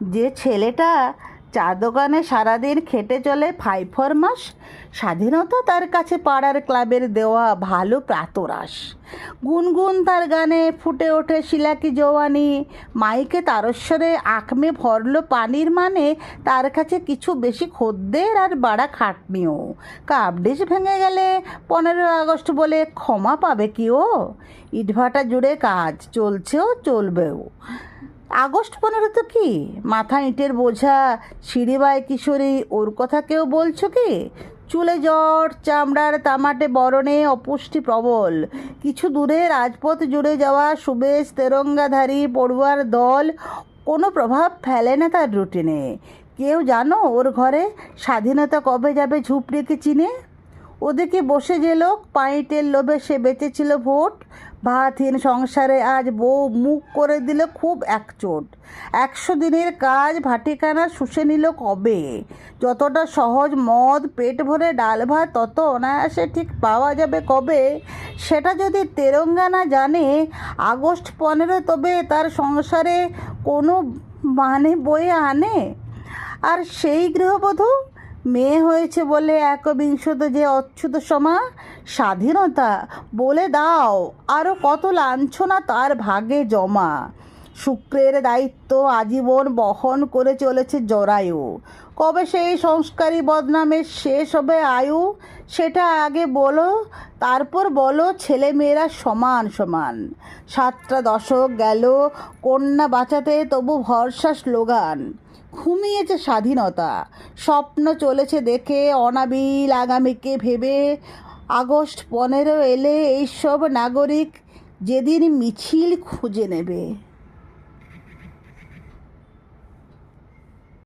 যে ছেলেটা চা দোকানে সারাদিন খেটে চলে ফাইভ ফর মাস, স্বাধীনতা তার কাছে পাড়ার ক্লাবের দেওয়া ভালো প্রাতরাস গুনগুন তার গানে ফুটে ওঠে শিলাকি জওয়ানি মাইকে তারস্বরে আঁকমে ভরল পানির মানে তার কাছে কিছু বেশি খদ্দের আর বাড়া খাটনিও। কাবডিস ভেঙে গেলে পনেরো আগস্ট বলে ক্ষমা পাবে কি ও? ইটভাটা জুড়ে কাজ চলছেও, চলবেও। আগস্ট পনেরো তো কি? মাথা ইঁটের বোঝা সিঁড়িবাই কিশোরী, ওর কথা কেউ বলছো কি? চুলে জট চামড়ার তামাটে বরণে অপুষ্টি প্রবল। কিছু দূরে রাজপথ জুড়ে যাওয়া সুবেশ তেরঙ্গাধারী পড়ুয়ার দল, কোনো প্রভাব ফেলে না তার রুটিনে। কেউ জানো ওর ঘরে স্বাধীনতা কবে যাবে ঝুপড়িকে চিনে? ওদিকে বসে যে লোক, পাইটের লোভে সে বেঁচেছিল ভোট। ভাতহীন সংসারে আজ বউ মুখ করে দিল খুব একচোট। একশো দিনের কাজ ভাটিখানা শুষে নিল কবে? যতটা সহজ মদ পেট ভরে ডাল ভাত, তত অনায়াসে ঠিক পাওয়া যাবে কবে? সেটা যদি তেরঙ্গানা জানে, আগস্ট পনেরো তবে তার সংসারে কোনো মানে বয়ে আনে। আর সেই গৃহবধূ মেয়ে হয়েছে বলে একবিংশত যে অচ্যুত সমা, স্বাধীনতা, বলে দাও আরও কত লাঞ্ছনা তার ভাগে জমা। শুক্রের দায়িত্ব আজীবন বহন করে চলেছে জরায়ু। কবে সেই সংস্কারী বদনামের শেষ হবে আয়ু, সেটা আগে বলো, তারপর বলো ছেলে মেয়েরা সমান সমান। সাতটা দশক গেল, কন্যা বাঁচাতে তবু ভরসা স্লোগান। ঘুমিয়েছে স্বাধীনতা। স্বপ্ন চলেছে দেখে, অনাবিল আগামীকে ভেবে, আগস্ট পনেরো এলে এইসব নাগরিক যেদিন মিছিল খুঁজে নেবে।